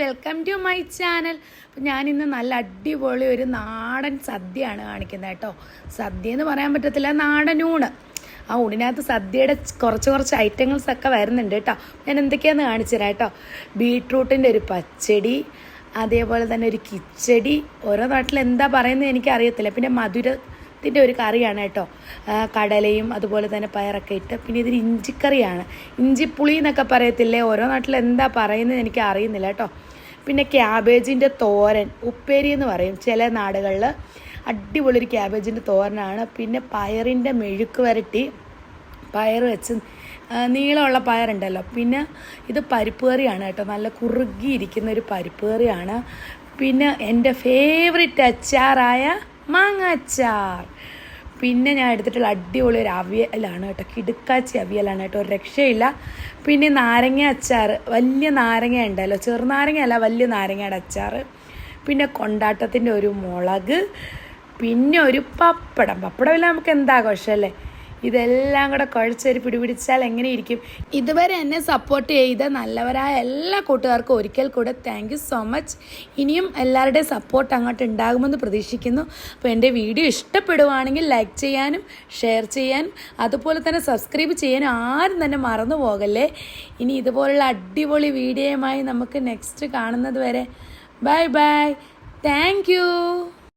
Welcome to my channel. അപ്പം ഞാനിന്ന് നല്ല അടിപൊളി ഒരു നാടൻ സദ്യയാണ് കാണിക്കുന്നത് കേട്ടോ. സദ്യ എന്ന് പറയാൻ പറ്റത്തില്ല നാടൻ ഊണ്. ആ ഊണിനകത്ത് സദ്യയുടെ കുറച്ച് കുറച്ച് ഐറ്റങ്ങൾസൊക്കെ വരുന്നുണ്ട് കേട്ടോ. ഞാൻ എന്തൊക്കെയാണെന്ന് കാണിച്ചു തരാം കേട്ടോ. ബീട്രൂട്ടിന്റെ ഒരു പച്ചടി അതേപോലെ തന്നെ ഒരു കിച്ചടി. ഓരോ നാട്ടിൽ എന്താ പറയുന്നത് എനിക്കറിയത്തില്ല. പിന്നെ മധുരത്തിന്റെ ഒരു കറിയാണ് കേട്ടോ. കടലയും അതുപോലെ തന്നെ പയറൊക്കെ ഇട്ട് പിന്നെ ഇതൊരു ഇഞ്ചിക്കറിയാണ്. ഇഞ്ചിപ്പുളി എന്നൊക്കെ പറയത്തില്ലേ? ഓരോ നാട്ടിൽ എന്താ പറയുന്നത് എനിക്ക് അറിയുന്നില്ല കേട്ടോ. പിന്നെ ക്യാബേജിന്റെ തോരൻ ഉപ്പേരി എന്ന് പറയും ചില നാടുകളിൽ അടിപൊളി ഒരു ക്യാബേജിന്റെ തോരനാണ്. പിന്നെ പയറിന്റെ മെഴുക്ക് വരട്ടി പയർ വെച്ച് നീളമുള്ള പയറുണ്ടല്ലോ. പിന്നെ ഇത് പരിപ്പ് കറിയാണ് കേട്ടോ. നല്ല കുറുകിയിരിക്കുന്ന ഒരു പരിപ്പ് കറിയാണ്. പിന്നെ എന്റെ ഫേവറേറ്റ് അച്ചാറായ മാങ്ങ അച്ചാർ. പിന്നെ ഞാൻ എടുത്തിട്ടുള്ള അടിപൊളി ഒരു അവിയലാണ് കേട്ടോ. കിടുക്കാച്ചി അവിയലാണ് കേട്ടോ. ഒരു രക്ഷയില്ല. പിന്നെ നാരങ്ങ അച്ചാർ. വലിയ നാരങ്ങ ഉണ്ടല്ലോ. ചെറുനാരങ്ങ അല്ല വലിയ നാരങ്ങയുടെ അച്ചാർ. പിന്നെ കൊണ്ടാട്ടത്തിന്റെ ഒരു മുളക്. പിന്നെ ഒരു പപ്പടം. പപ്പടമില്ല നമുക്ക് എന്താഘോഷമല്ലേ ഇതെല്ലാം കൂടെ കുഴച്ചൊരു പിടിപിടിച്ചാൽ എങ്ങനെ ഇരിക്കും? ഇതുവരെ എന്നെ സപ്പോർട്ട് ചെയ്ത നല്ലവരായ എല്ലാ കൂട്ടുകാർക്കും ഒരിക്കൽ കൂടെ താങ്ക് സോ മച്ച് ഇനിയും എല്ലാവരുടെയും സപ്പോർട്ട് അങ്ങോട്ട് ഉണ്ടാകുമെന്ന് പ്രതീക്ഷിക്കുന്നു. അപ്പോൾ എന്റെ വീഡിയോ ഇഷ്ടപ്പെടുവാണെങ്കിൽ ലൈക്ക് ചെയ്യാനും ഷെയർ ചെയ്യാനും അതുപോലെ തന്നെ സബ്സ്ക്രൈബ് ചെയ്യാനും ആരും തന്നെ മറന്നു പോകല്ലേ? ഇനി ഇതുപോലുള്ള അടിപൊളി വീഡിയോയുമായി നമുക്ക് നെക്സ്റ്റ് കാണുന്നത് വരെ. Bye bye thank